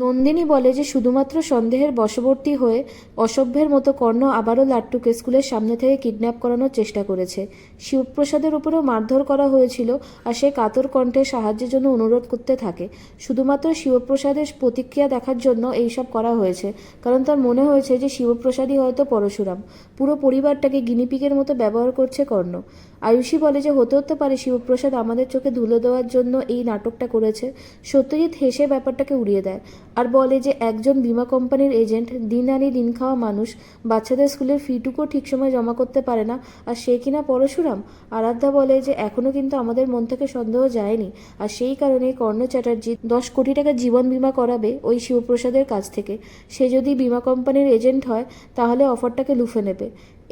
নন্দিনী বলে যে শুধুমাত্র সন্দেহের বশবর্তী হয়ে অসভ্যের মতো কর্ণ আবারও লাট্টুকে স্কুলের সামনে থেকে কিডন্যাপ করানোর চেষ্টা করেছে। শিবপ্রসাদের উপরেও মারধর করা হয়েছিল আর সে কাতর কণ্ঠে সাহায্যের জন্য অনুরোধ করতে থাকে। শুধুমাত্র শিবপ্রসাদের প্রতিক্রিয়া দেখার জন্য এইসব করা হয়েছে, কারণ তার মনে হয়েছে যে শিবপ্রসাদই হয়তো পরশুরাম। পুরো পরিবারটাকে গিনিপিগের মতো ব্যবহার করছে কর্ণ। আয়ুষী বলে যে হতে হতে পারে শিবপ্রসাদ আমাদের চোখে ধুলো দেওয়ার জন্য এই নাটকটা করেছে। সত্যজিৎ হেসে ব্যাপারটাকে উড়িয়ে দেয়। আর বলে যে একজন বিমা কোম্পানির এজেন্ট দিন আনি দিন খাওয়া মানুষ, বাচ্চাদের স্কুলের ফিটুকু ঠিক সময় জমা করতে পারে না। আর সে কিনা পরশুরাম? আরাধ্যা বলে যে এখনও কিন্তু আমাদের মন থেকে সন্দেহ যায়নি। আর সেই কারণে কর্ণ চ্যাটার্জি দশ কোটি টাকা জীবন বিমা করাবে ওই শিবপ্রসাদের কাছ থেকে। সে যদি বিমা কোম্পানির এজেন্ট হয়, তাহলে অফারটাকে লুফে নেবে।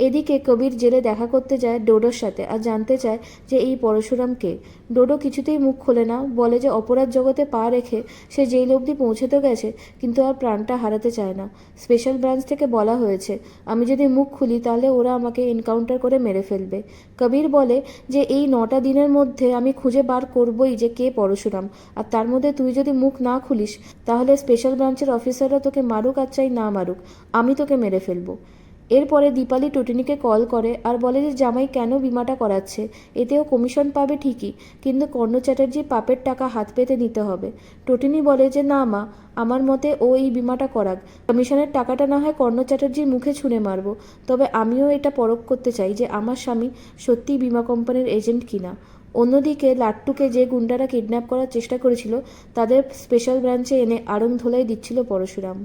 এদিকে কবির জেলে দেখা করতে যায় ডোডোর সাথে আর জানতে চায় যে এই পরশুরাম কে। ডোডো কিছুতেই মুখ খোলে না, বলে যে অপরাধ জগতে পা রেখে সে জেল অবধি পৌঁছতে গেছে, কিন্তু আর প্রাণটা হারাতে চায় না। স্পেশাল ব্রাঞ্চ থেকে বলা হয়েছে, আমি যদি মুখ খুলি তাহলে ওরা আমাকে এনকাউন্টার করে মেরে ফেলবে। কবির বলে যে এই নটা দিনের মধ্যে আমি খুঁজে বার করবই যে কে পরশুরাম, আর তার মধ্যে তুই যদি মুখ না খুলিস, তাহলে স্পেশাল ব্রাঞ্চের অফিসাররা তোকে মারুক আর চাই না মারুক, আমি তোকে মেরে ফেলব। এরপরে দীপালি টুটিনিকে কল করে আর বলে যে, জামাই কেন বিমাটা করাচ্ছে? এতেও কমিশন পাবে ঠিকই, কিন্তু কর্ণ চ্যাটার্জির পাপের টাকা হাত পেতে নিতে হবে। টটিনি বলে যে, না মা, আমার মতে ও এই বিমাটা করাক। কমিশনের টাকাটা না হয় কর্ণ চ্যাটার্জির মুখে ছুঁড়ে মারবো। তবে আমিও এটা পরখ করতে চাই যে, আমার স্বামী সত্যিই বিমা কোম্পানির এজেন্ট কিনা অন্যদিকে লাট্টুকে যে গুন্ডারা কিডন্যাপ করার চেষ্টা করেছিল, তাদের স্পেশাল ব্রাঞ্চে এনে আড়ং ধোলাই দিচ্ছিল পরশুরাম।